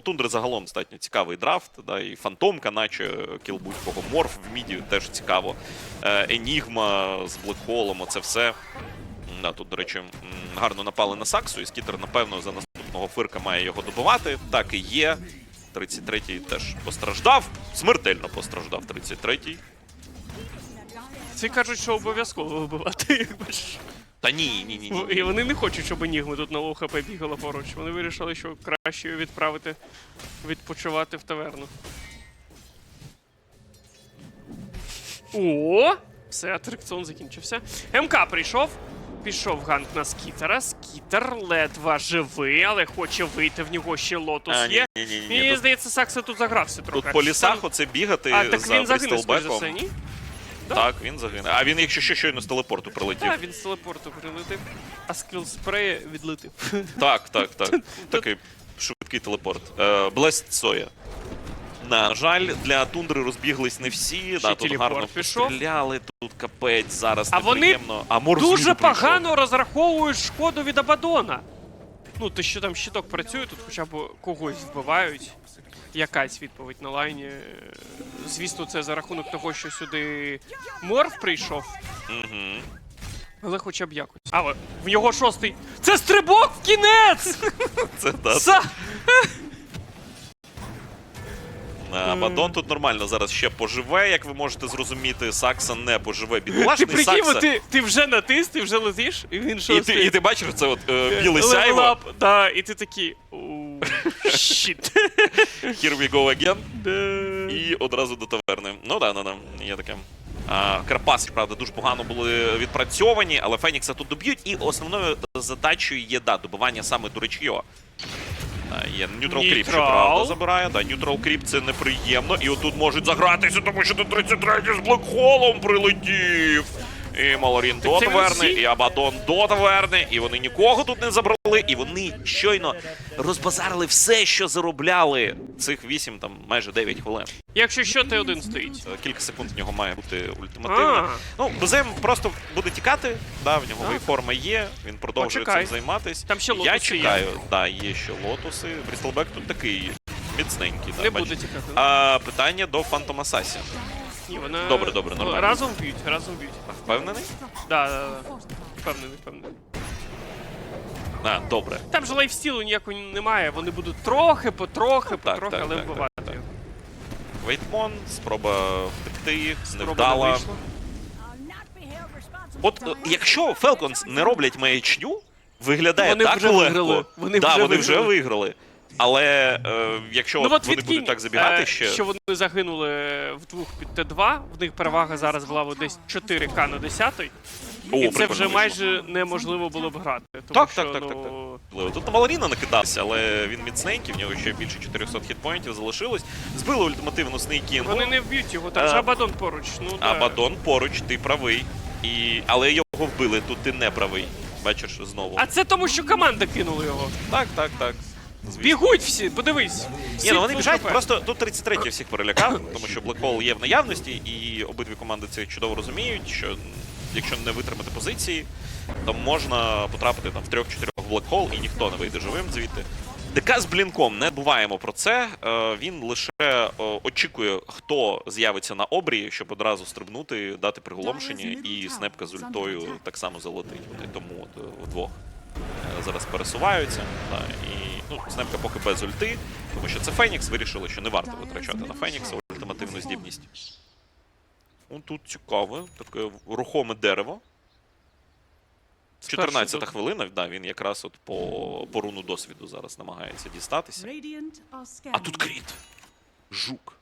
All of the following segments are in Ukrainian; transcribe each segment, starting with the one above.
у Тундри загалом достатньо цікавий драфт, да, і Фантомка, наче кіл будь-кого. Морф в міді теж цікаво. Е, Енігма з Блекхолом, оце все. Да, тут, до речі, гарно напали на Саксу, і Скітер, напевно, за наступного фирка має його добивати. Так і є. 33-й теж постраждав. Смертельно постраждав 33-й. Ці кажуть, що обов'язково вбивати. ж. Та ні, ні, ні. ні. І вони не хочуть, щоб Енігма тут на лоу хп бігала поруч. Вони вирішили, що краще її відправити відпочивати в таверну. О! Все, атракціон закінчився. МК прийшов. Пішов ганк на скітера. Скітер ледве живий, але хоче вийти. В нього ще лотус А, ні, є. ні, ні, ні, Мені тут- здається, Сакса тут загрався трохи. Тут по лісах Там- оце бігати А, так за він загине, за все, ні? Так, він загине. А він, якщо що, щойно з телепорту прилетів. Так, він з телепорту прилетив, а скіл спрея відлетив. Так, так, так. Такий швидкий телепорт. Е, Блест Соя. На жаль, для тундри розбіглись не всі. Да, тут телепорт гарно пішов. постріляли, тут капець, зараз А вони неприємно. А Морф Дуже знизу прийшов. погано розраховують шкоду від Абадона. Ну, то що там щиток працює, тут хоча б когось вбивають. Якась відповідь на лайні. Е, Звісно, це за рахунок того, що сюди морф прийшов, але хоча б якось. Але в нього шостий. Це стрибок в кінець! Це да. Са... А, Бадон тут нормально зараз ще поживе, як ви можете зрозуміти. Сакса не поживе. Ти Бідолашний прикинь, Сакса. ти, ти вже натис, ти вже летиш, і він І ти, і ти бачиш це от е, біле сяйво. Да, і ти такий. «Оу, Щіт. Here we go again. І одразу до таверни. Ну да, да, да, є таке. Карпаси, правда, дуже погано були відпрацьовані, але Фенікса тут доб'ють. І основною задачею є да, добивання саме Дуречйо. Є Neutral Creep, що правда забирає. Да, Neutral Creep це неприємно. І отут можуть загратися, тому що до 33 з Блекхолом прилетів. І Малорін до це таверни, і Абадон до таверни, і вони нікого тут не забрали, і вони щойно розбазарили все, що заробляли цих 8, там майже 9 хвилин. Якщо що, ти один стоїть. Е, Кілька секунд в нього має бути ультимативно. Ну, БЗМ просто буде тікати. Да, в нього вейформа є, він продовжує цим займатись. Там ще Я лотоси є. чекаю, да, є ще лотоси. Брістелбек тут такий міцненький. Да, Не буде тікати. А питання до. Ні, вона... Добре, добре, нормально. Разом б'ють, разом б'ють. Впевнений? Да, да, да. Впевнений, впевнений. А, добре. Там же лайфстілу ніякого немає, вони будуть трохи, потрохи, потрохи, так, але так, вбивати. так, так. його. Вейтмон, спроба втекти, не Спроба не вдала. вийшла. От е, якщо Falcons не роблять маячню, виглядає Вони так вже легко. виграли. Вони да, вже вони вже виграли. Але е, якщо Ну от вони відкинь, будуть так забігати е, ще. що вони загинули вдвох під Т2, в них перевага зараз була десь 4К на 10 О, і це прикольно вже вийшло. майже неможливо було б грати. Тому Так, що, так, так, ну, так, так. Тут на Малоріна накидався, але він міцненький, в нього ще більше 400 хітпоінтів залишилось. Збили ультимативну Снейкінгу. Вони не вб'ють його, там Е, же Абадон поруч. Ну, да. Абадон поруч, ти правий. І... Але його вбили, тут ти не правий. Бачиш знову. А це тому, що команда кинула його. Так, так, так. Бігуть всі, подивись. Ні, ну вони біжать, просто тут 33 всіх перелякав, тому що Блекхол є в наявності, і обидві команди це чудово розуміють, що якщо не витримати позиції, то можна потрапити там в трьох-чотирьох Блекхол, і ніхто не вийде живим звідти. ДК з блінком не буваємо про це. Е, Він лише е, очікує, хто з'явиться на обрії, щоб одразу стрибнути, дати приголомшення, і снепка з ультою так само залетить. Тому от е, вдвох зараз пересуваються. Да, і ну, снепка поки без ульти, тому що це Фенікс. Вирішили, що не варто витрачати на Фенікса ультимативну здібність. Ну, тут цікаве, таке рухоме дерево. 14-та хвилина, да, він якраз от по, по руну досвіду зараз намагається дістатися. А тут кріт. Жук.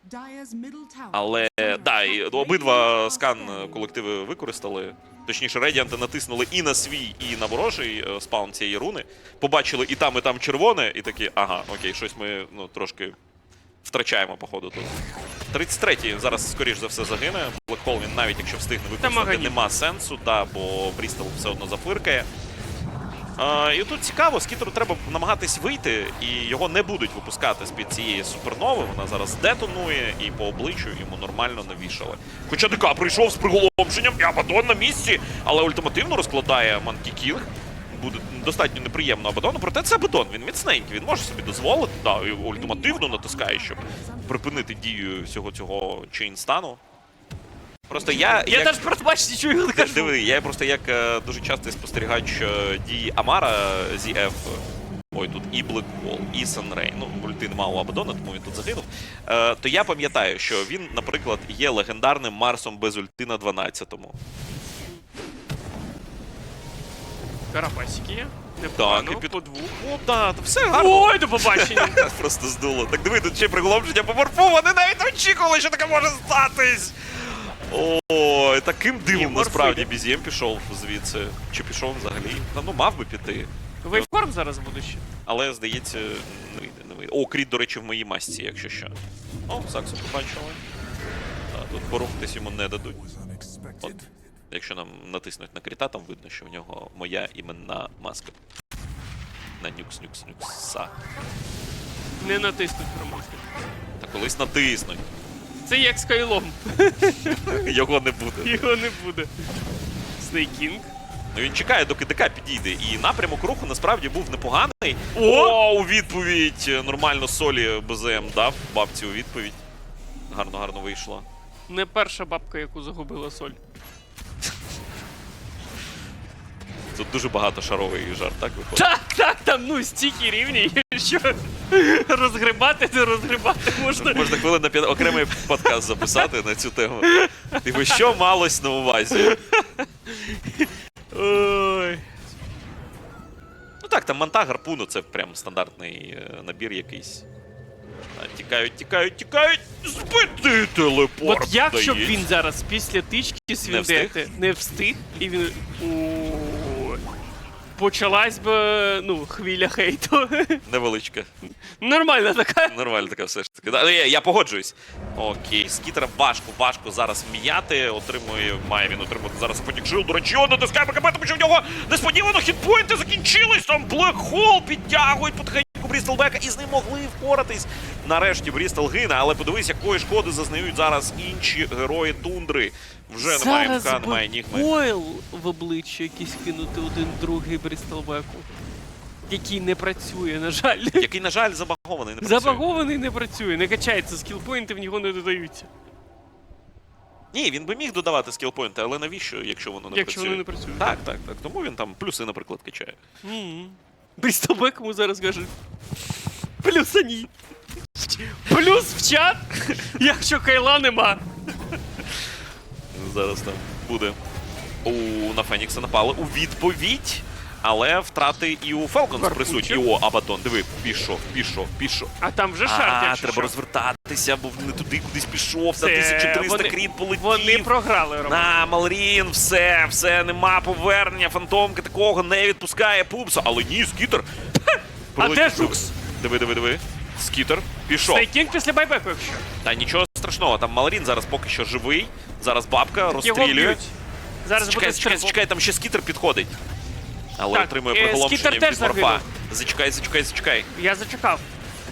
Але да, і обидва скан колективи використали. Точніше, Радіанти натиснули і на свій, і на ворожий е, спаун цієї руни. Побачили і там, і там червоне, і такі, ага, окей, щось ми ну, трошки втрачаємо, походу, тут. 33-й зараз, скоріш за все, загине. Блекхол він навіть якщо встигне використати, нема сенсу, да, бо Брістел все одно зафиркає. І тут цікаво, скітеру треба намагатись вийти, і його не будуть випускати з-під цієї супернови. Вона зараз детонує і по обличчю йому нормально навішали. Хоча ДК прийшов з приголомшенням, і Абадон на місці, але ультимативно розкладає Манкі Кінг. буде достатньо неприємно Абадону, проте це Абадон, він міцненький, він може собі дозволити, да, і ультимативно натискає, щоб припинити дію всього цього чейнстану. Просто я. Я як... навіть просто бачиш, нічого не кажу. Диви, я просто як е, дуже часто спостерігач е, дії Амара ZF, ой, тут і Блеквол, і Санрей, ну, ульти нема у Абадона, тому він тут загинув. Е, то я пам'ятаю, що він, наприклад, є легендарним Марсом без ульти на 12-му. Карапасики є. Непогано, і під- по двох. О, да, то все гарно. Ой, до побачення. Просто здуло. Так диви, тут ще приголомшення по морфу, вони навіть очікували, що таке може статись. Ой, таким дивом насправді. Бізєм пішов звідси. Чи пішов взагалі? Та ну мав би піти. Вейформ зараз буде ще. Але, здається, не вийде, не вийде. О, кріт, до речі, в моїй масці, якщо що. О, Саксу побачили. А, тут порухатись йому не дадуть. От, якщо нам натиснуть на кріта, там видно, що в нього моя іменна маска. На нюкс, нюкс, нюкса. Не натиснуть промовки. Та колись натиснуть. Це як з Кайлом. Його не буде. Його не буде. Снейкінг. Ну він чекає, доки ДК підійде. І напрямок руху насправді був непоганий. О! О, у відповідь нормально солі БЗМ дав бабці у відповідь. Гарно, гарно вийшло. Не перша бабка, яку загубила соль. Тут дуже багато шаровий жарт, так виходить? Так, так, там ну стільки рівні, що розгрібати, не розгрібати можна. Можна хвилин на п'ят... окремий подкаст записати на цю тему. Типу, що малось на увазі? Ой. Ну так, там манта гарпуну це прям стандартний е, набір якийсь. А, Тікають, тікають, тікають! Збити телепорт! От як щоб він зараз після тички встиг? Не встиг, і він. Почалась би, ну, хвиля хейту. Невеличка. Нормальна така. Нормально така все ж таки. Да, Я, я погоджуюсь. Окей, скітера важко, важко зараз м'яти. Отримує, має він отримати зараз потік жил. До речі, натискає БКБ, тому що в нього несподівано хітпойнти закінчились. Там Блек Хол підтягують потихеньку Брістелбека і з ним могли впоратись. Нарешті Брістел гине, але подивись, якої шкоди зазнають зараз інші герої тундри. Вже немає МК, немає Нігми. Ойл в обличчя якийсь кинути один другий Брістелбеку. Який не працює, на жаль. Який, на жаль, забагований. Не працює. Забагований не працює, не качається, скілпоінти в нього не додаються. Ні, він би міг додавати скілпойнти, але навіщо, якщо воно не Якщо працює? воно не працює. Так, так, так. Тому він там плюси, наприклад, качає. М. Брістелбек йому зараз каже. Плюса ні. Плюс в чат, якщо кайла нема. Зараз там буде. У на Фенікса напали у відповідь. Але втрати і у Фелконс Гарпунчик. присутні. О, Абадон, диви, пішов, пішов, пішов. А там вже шарт, А, треба що. розвертатися, бо не туди кудись пішов. Це Та 1300 вони- кріт полетів. Вони програли, Роман. На, Малрін, все, все, нема повернення. Фантомка такого не відпускає пупса. Але ні, скітер. А де Жукс? Диви, диви, диви. Скітер пішов. Снейкінг після байбеку, якщо. Та нічого страшного, там Малрін зараз поки що живий. Зараз бабка Його розстрілює. Зараз Зачекай, буде зачекай, стрибок. зачекай, там ще скітер підходить. Але Так, отримує е, приголомшення від морфа. Зачекай, зачекай, зачекай. Я зачекав.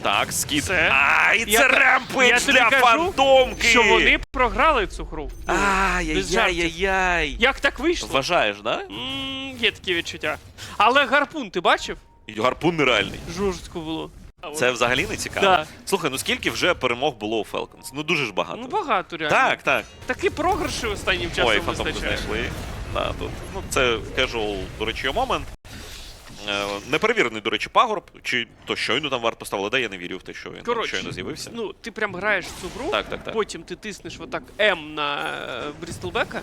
Так, скіт. Це- А, і Я це та- ремпейдж для кажу, фантомки. Що вони програли цю гру. Ай-яй-яй-яй. Як так вийшло? Вважаєш, да? М, Є такі відчуття. Але гарпун, ти бачив? Гарпун нереальний. Жорстко було. Це взагалі не цікаво. Да. Слухай, ну скільки вже перемог було у Falcons? Ну дуже ж багато. Ну багато реально. так, так. Такі програші останнім часом Ой, вистачає. знайшли. Да, тут. Ну, це casual, до речі, момент. Е, Неперевірений, до речі, пагорб, чи то щойно там варт поставили, де я не вірю в те, що він там Коротше, щойно з'явився. Ну, ти прям граєш в цю гру, Так, так, так. потім ти тиснеш отак М на е, Брістелбека,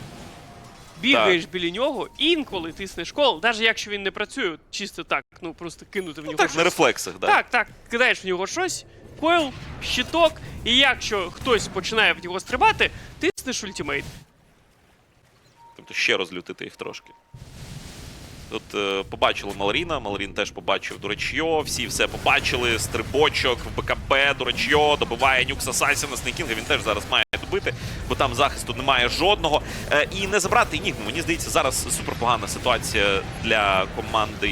бігаєш біля нього, інколи тиснеш кол, навіть якщо він не працює, чисто так, ну просто кинути в Ну нього так, щось. на рефлексах, да. Так, так, кидаєш в нього щось, койл, щиток, і якщо хтось починає в нього стрибати, тиснеш ультимейт. Тобто ще розлютити їх трошки. Тут е, побачили Малріна, Малрін теж побачив Дурачьо, всі все побачили, стрибочок в БКБ, Дурачьо, добиває Нюкс Асасіна, Снейкінга, він теж зараз має добити, бо там захисту немає жодного. Е, і не забрати Енігму. Мені здається, зараз супер погана ситуація для команди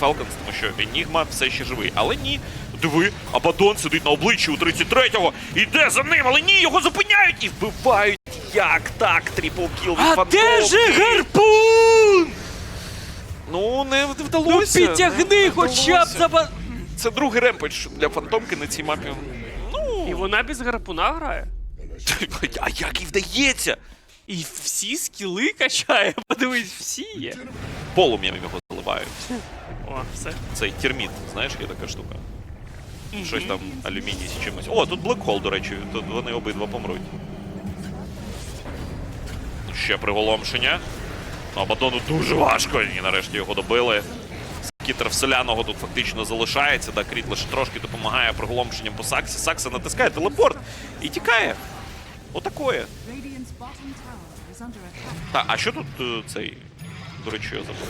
Falcons, тому що Енігма все ще живий. Але ні, диви, Абадон сидить на обличчі у 33-го, іде за ним, але ні, його зупиняють і вбивають. Як так? Трипл кіл від А Фантомки. де же гарпун? Ну, не Ну вдалося. підтягни не хоча б вдалося. за Це другий ремпедж для фантомки на цій мапі. Ну, І вона без гарпуна грає. А як їй вдається? І всі скіли качає. Подивись, всі є. Полум'ям його заливають. О, все. Цей терміт, знаєш, є така штука. Щось там алюміній з чимось. О, тут блекхол, до речі, тут вони обидва помруть. Ще приголомшення. Ну, Абадону дуже важко, і нарешті його добили. Скітер вселяного тут фактично залишається, да, Кріт лише трошки допомагає приголомшенням по Саксі. Сакса натискає телепорт і тікає. Отакоє. Так, а що тут е, цей. До речі, я забув.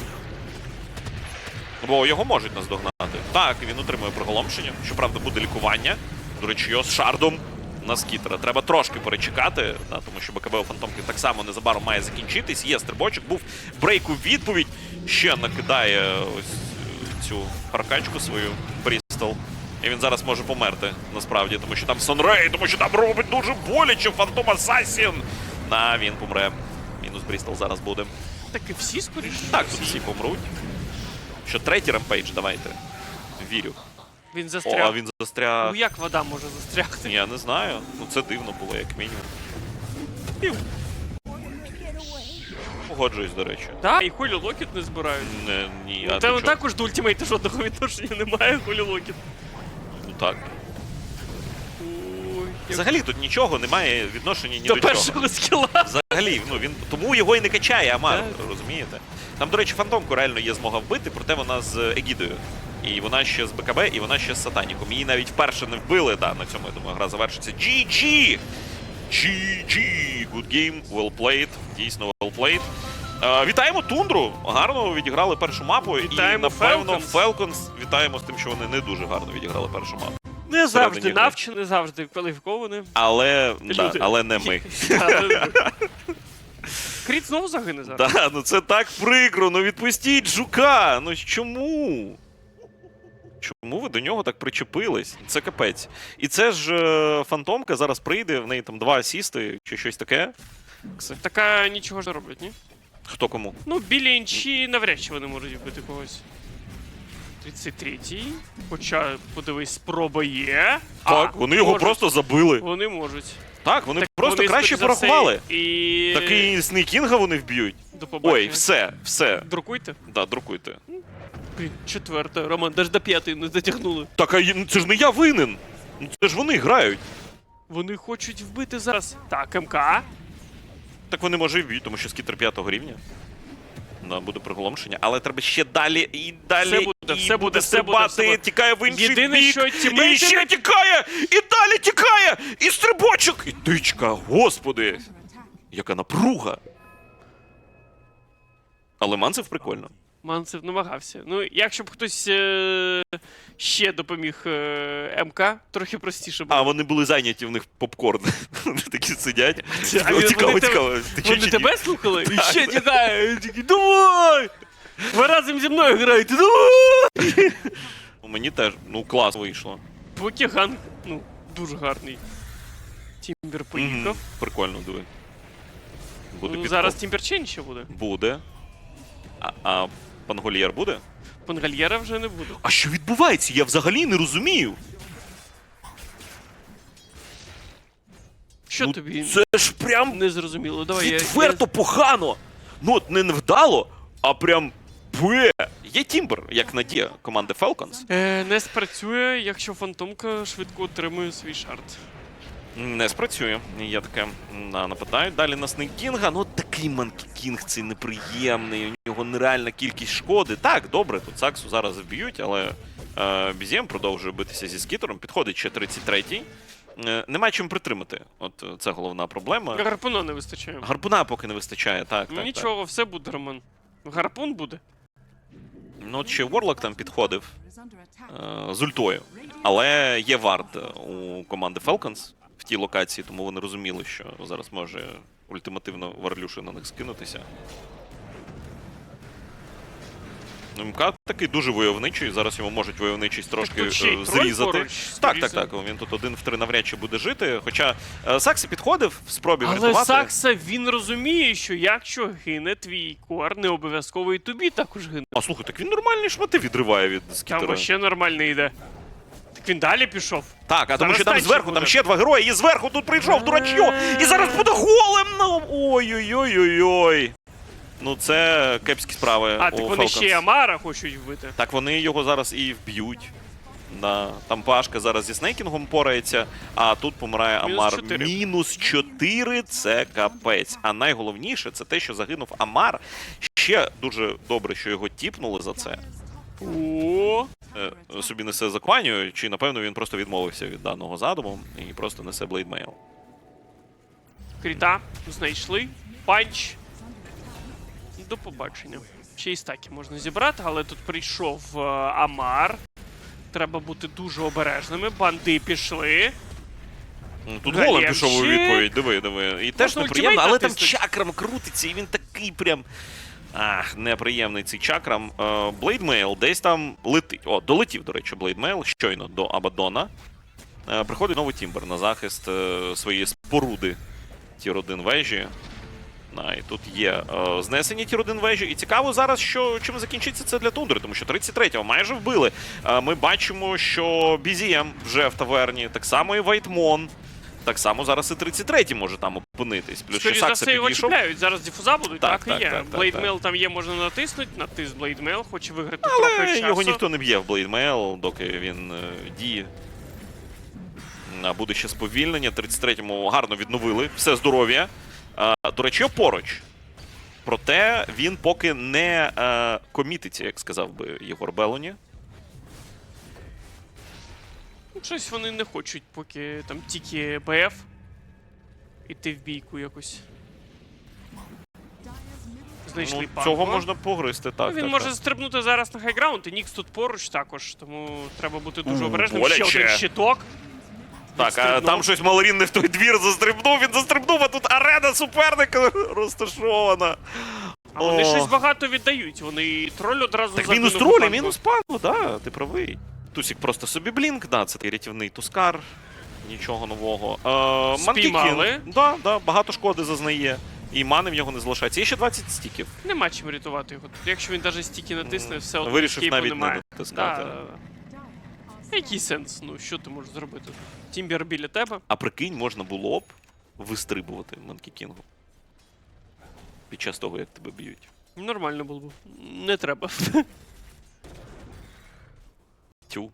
Бо його можуть наздогнати. Так, він отримує приголомшення. Щоправда, буде лікування. До речі, його з шардом на скітера. Треба трошки перечекати, да, тому що БКБ у Фантомки так само незабаром має закінчитись. Є стрибочок, був брейк у відповідь. Ще накидає ось е, цю паркачку свою Брістол. І він зараз може померти, насправді, тому що там Сонрей, тому що там робить дуже боляче Фантом Асасін. На, він помре. Мінус Брістол зараз буде. Так і всі скоріше. Так, тут всі помруть. Що третій ремпейдж, давайте. Вірю. Він О, застряг. а він застряг. Ну як вода може застрягти? Я не знаю. Ну це дивно було, як мінімум. Пів. Погоджуюсь, до речі. Так, і Холі Локіт не збирають. Не, ні, У а чого? також до ультимейта жодного відношення немає, Холі Локіт. Так. Взагалі тут нічого немає відношення ні До до чого. скіла. Взагалі, ну він тому його і не качає Амар, Так. розумієте? Там, до речі, фантомку реально є змога вбити, проте вона з Егідою. І вона ще з БКБ, і вона ще з Сатаніком. Її навіть вперше не вбили. Да, на цьому я думаю, гра завершиться. GG! GG! Good game, well played. Дійсно well played. Е, вітаємо Тундру. Гарно відіграли першу мапу. Вітаємо і напевно Falcons. Falcons вітаємо з тим, що вони не дуже гарно відіграли першу мапу. Не завжди гри. навчені, не завжди кваліфіковані. Але, да, але не ми. Кріт знову загине зараз. Да, ну це так прикро. Ну відпустіть жука. Ну чому? Чому ви до нього так причепились? Це капець. І це ж е, фантомка зараз прийде, в неї там два асісти чи щось таке. Така нічого ж не роблять, ні? Хто кому? Ну, білі інші навряд чи вони можуть вбити когось. 33-й. Хоча, подивись, спроба є. Так, А, вони його можуть. просто забили. Вони можуть. Так, вони Так просто вони, краще порахували. І... Такий Снейкінга вони вб'ють. До побачення. Ой, все, все. Друкуйте. Да, друкуйте. Блін, четверта. Роман, даже до п'ятої не затягнули. Так, а ну, це ж не я винен. Ну це ж вони грають. Вони хочуть вбити зараз. Так, МК. Так вони може і вб'ють, тому що скітер п'ятого рівня. Буде приголомшення, але треба ще далі і далі. Все буде, і все буде, все буде, все буде. тікає в інший Єдине, бік, що і ще тікає, і далі тікає, і стрибочок, і тичка, господи, яка напруга. Але Манцев прикольно. Манцев намагався. Ну, якщо б хтось е- ще допоміг е- МК, трохи простіше було. А вони були зайняті, в них попкорн. Вони такі сидять. А Цікаво, вони цікаво, тебе-. Вони тебе слухали? І ще тікає. Давай! Ви разом зі мною граєте, давай! Ну, Мені теж, ну клас вийшло. Поки Ган, ну, дуже гарний. Тімбер поїхав. Мгм, Прикольно, диви. Буде Ну, зараз Тімберчейн ще буде. Буде. А, а Пангольєр буде? Пангальєра вже не буде. А що відбувається? Я взагалі не розумію. Що ну, тобі Це ж прям не зрозуміло? Давай я. погано. Ну от не невдало, а прям пе. Є Тімбер, як надія команди Falcons. Е, не спрацює, якщо фантомка швидко отримує свій шарт. Не спрацює. Я таке на, нападаю. Далі на Снейкінга. Ну такий Манкі Кінг цей неприємний. У нього нереальна кількість шкоди. Так, добре, тут Саксу зараз вб'ють, але е, Бізєм продовжує битися зі скітером. Підходить ще 33-й. Е, нема чим притримати. От е, це головна проблема. Гарпуна не вистачає. Гарпуна поки не вистачає, так. Ну так, нічого, все буде, Роман. Гарпун буде. Ну, от ще Ворлок там підходив е, з ультою. Але є вард у команди Falcons тій локації, тому вони розуміли, що зараз може ультимативно Варлюши на них скинутися. МК такий дуже войовничий. Зараз йому можуть войовничість трошки ще й е, зрізати. поруч, так, так, так. Він тут один в три навряд чи буде жити. Хоча е, Саксі підходив в спробі Але врятувати. Сакса він розуміє, що якщо гине твій кор, не обов'язково і тобі також гине. А слухай, так він нормальні шмати відриває від Там скітера. вообще нормально йде. Так він далі пішов. Так, а тому що там танчик зверху, буде. там ще два герої, і зверху тут прийшов дурачьо, і зараз буде голем на. Ой-ой-ой-ой-ой. Ну це кепські справи. А, так у вони ще й Falcons. Амара хочуть вбити. Так вони його зараз і вб'ють. Да. Там Пашка зараз зі Снейкінгом порається, а тут помирає Мінус Амар. чотири. Мінус 4 це капець. А найголовніше це те, що загинув Амар. Ще дуже добре, що його тіпнули за це. О, Е, собі несе закваню, чи напевно він просто відмовився від даного задуму і просто несе блейдмейл. кріта знайшли. Панч. До побачення. Ще й стаки можна зібрати, але тут прийшов е, Амар. Треба бути дуже обережними. Банди пішли. Ну, Тут голем пішов у відповідь, диви, диви. І теж Можна неприємно, ультимейт але там чакрам крутиться, і він такий прям. Ах, неприємний цей чакрам. Блейдмейл десь там летить. О, долетів, до речі, Блейдмейл щойно до Абадона. Е, Приходить новий Тімбер на захист е, своєї споруди тір 1 вежі. На, і тут є е, знесені тір 1 вежі. І цікаво зараз, що чим закінчиться це для Тундри, тому що 33-го майже вбили. Е, ми бачимо, що BZM вже в таверні, так само і Вайтмон. Так само зараз і 33-й може там опинитись. Плюс Скоріше за все його підійшов. чіпляють. Зараз дифуза будуть, Так, так, так, і є. так, так, Блейдмейл там є, можна натиснути, натис Блейдмейл, хоче виграти трохи Але часу. його ніхто не б'є в Блейдмейл, доки він е, діє. А буде ще сповільнення. 33-му гарно відновили. Все здоров'я. А, до речі, поруч. Проте він поки не е, комітиться, як сказав би Єгор Белоні. Ну, Щось вони не хочуть, поки там тільки БФ. Іти в бійку якось. Знайшли Ну, панго. цього можна погризти, так. Ну, він так, може так. стрибнути зараз на хайграунд, і Нікс тут поруч також, тому треба бути дуже У, обережним. Ще один щиток. Так, а там щось Малорін не в той двір застрибнув, він застрибнув, а тут арена суперника розташована. А вони щось багато віддають. Вони троль одразу Так мінус тролі, мінус пану, да, ти правий. Тусік просто собі блінк, да, це такий рятівний тускар. Нічого нового. Е, Спіймали. Да, да, багато шкоди зазнає. І мани в нього не залишається. Є ще 20 стіків. Нема чим рятувати його. Якщо він навіть стільки натисне, все одно Вирішив навіть не немає. натискати. Да, да, да. Який сенс? Ну що ти можеш зробити? Тімбер біля тебе. А прикинь, можна було б вистрибувати Манкі Кінгу. Під час того, як тебе б'ють. Нормально було б. Не треба. Тю.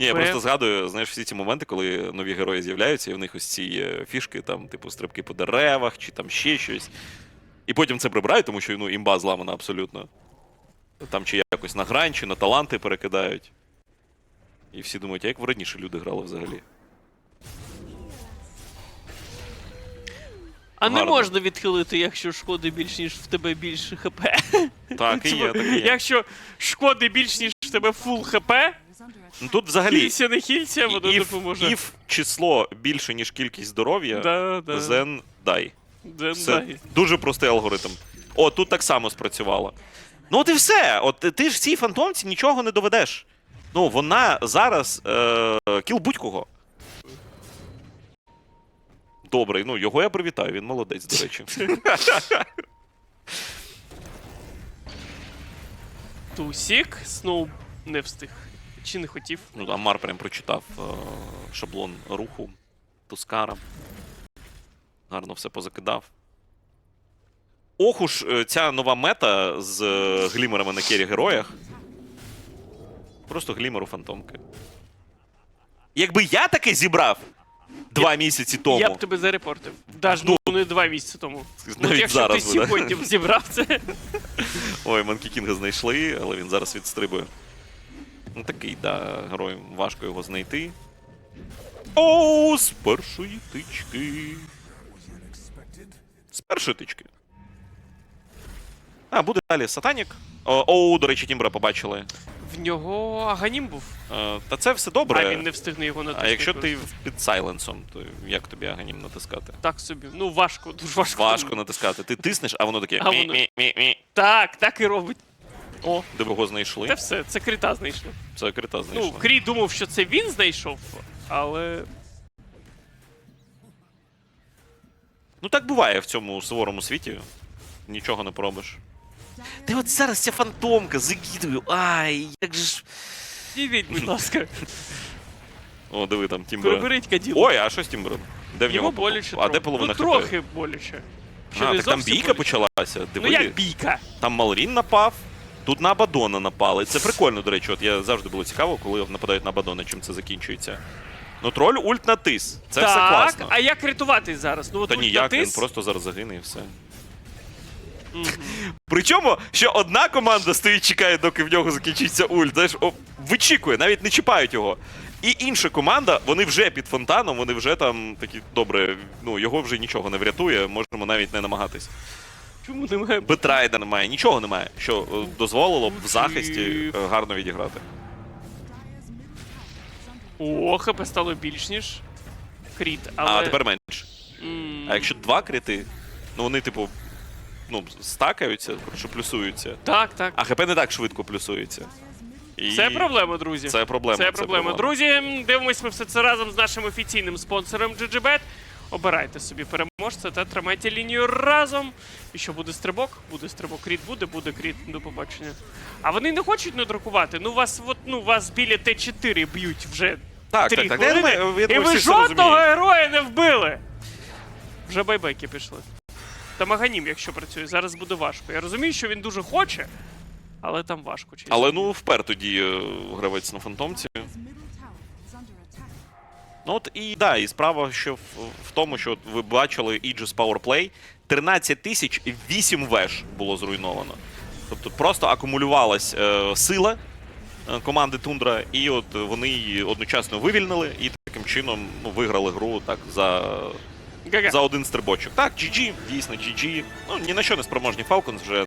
Ні, я просто згадую, знаєш, всі ці моменти, коли нові герої з'являються, і в них ось ці е, фішки, там, типу, стрибки по деревах, чи там ще щось. І потім це прибирають, тому що ну, імба зламана абсолютно. Там чи якось на грань, чи на таланти перекидають. І всі думають, а як раніше люди грали взагалі? А не можна відхилити, якщо шкоди більш ніж в тебе більше хп. Так і є, так і є. Якщо шкоди більш ніж в тебе фул хп, Ну тут взагалі хілься не хілься, воно if, допоможе. if число більше, ніж кількість здоров'я, Да, да. then Це да. дуже простий алгоритм. О, тут так само спрацювало. Ну, от і все. От ти ж цій фантомці нічого не доведеш. Ну, вона зараз е- кіл будь-кого. Добре, ну його я привітаю, він молодець, до речі. Тусік, Сноу не встиг. Чи не хотів? Ну, Амар прям прочитав е- шаблон руху Тускара. Гарно все позакидав. Ох уж е, ця нова мета з е, глімерами на кері героях. Просто глімер у фантомки. Якби я таке зібрав два місяці тому. Я б тебе зарепортив. Даже Ну, не два місяці тому. От навіть якщо зараз ти сьогодні б зібрав це. Ой, Манкі Кінга знайшли, але він зараз відстрибує. Ну такий, да, герой важко його знайти. О, з першої тички. З першої тички. А, буде далі Сатанік. О, о, до речі, Тімбра побачили. В нього аганім був, Е, Та це все добре. а він не встигне його натиснути. А якщо ти під сайленсом, то як тобі аганім натискати? Так собі. Ну важко, дуже важко. Важко натискати. Ти тиснеш, а воно таке. А воно- мі мі мі Так, так і робить. О, його знайшли? все, це крита знайшли. Це крита Ну, знайшли. Крі думав, що це він знайшов, але. Ну так буває в цьому суворому світі. Нічого не поробиш. Ти от зараз ця фантомка закидую. Ай, як же ж. Дівіть, будь ласка, О, диви там Тімберен. приберіть каділо. Ой, а що з Тімберен? Де в нього боляче. А де половина ну, хп? трохи боляче. Ще А, не так там зовсім бійка боляче. почалася. Ну як бійка? Там Малрін напав, тут на Абадона напали. Це прикольно, до речі. От я завжди було цікаво, коли нападають на Абадона, чим це закінчується. Ну, троль ульт натис. Це так, все класно. а як рятуватись зараз? Ну, от Та ніяк, він натис. просто зараз загине і все. Причому, що одна команда стоїть, чекає, доки в нього закінчиться ульт. Знаєш, о, вичікує, навіть не чіпають його. І інша команда, вони вже під фонтаном, вони вже там такі, добре, ну його вже нічого не врятує, можемо навіть не намагатись. Чому немає? Бетрайда немає, нічого немає, що е, дозволило б в захисті е, гарно відіграти. О, хп стало більш ніж. Кріт, але. А тепер менше. М, А якщо два крити, ну вони, типу, ну, стакаються, коротше, плюсуються. Так, так. А ХП не так швидко плюсується. І... Це проблема, друзі. Це проблема, Це це проблема. Друзі, дивимось ми все це разом з нашим офіційним спонсором GGBet. Обирайте собі переможця та тримайте лінію разом. І що буде стрибок? Буде стрибок. Кріт буде, буде кріт. До побачення. А вони не хочуть надрукувати. Ну вас от, ну вас біля Т4 б'ють вже Так, три так, так. Я думаю, я і ви жодного героя не вбили. Вже байбеки пішли. Та Маганім, якщо працює, зараз буде важко. Я розумію, що він дуже хоче, але там важко. чесно. Але ну впер тоді гравець на фантомці. Ну от і да, і справа що в, в тому, що от ви бачили Aegis Powerplay, 13 тисяч 8 веж було зруйновано. Тобто просто акумулювалась е, сила е, команди Тундра, і от вони її одночасно вивільнили і таким чином ну, виграли гру так за. За один стрибочок. Так, GG, дійсно GG. Ну ні на що не спроможні Falcons вже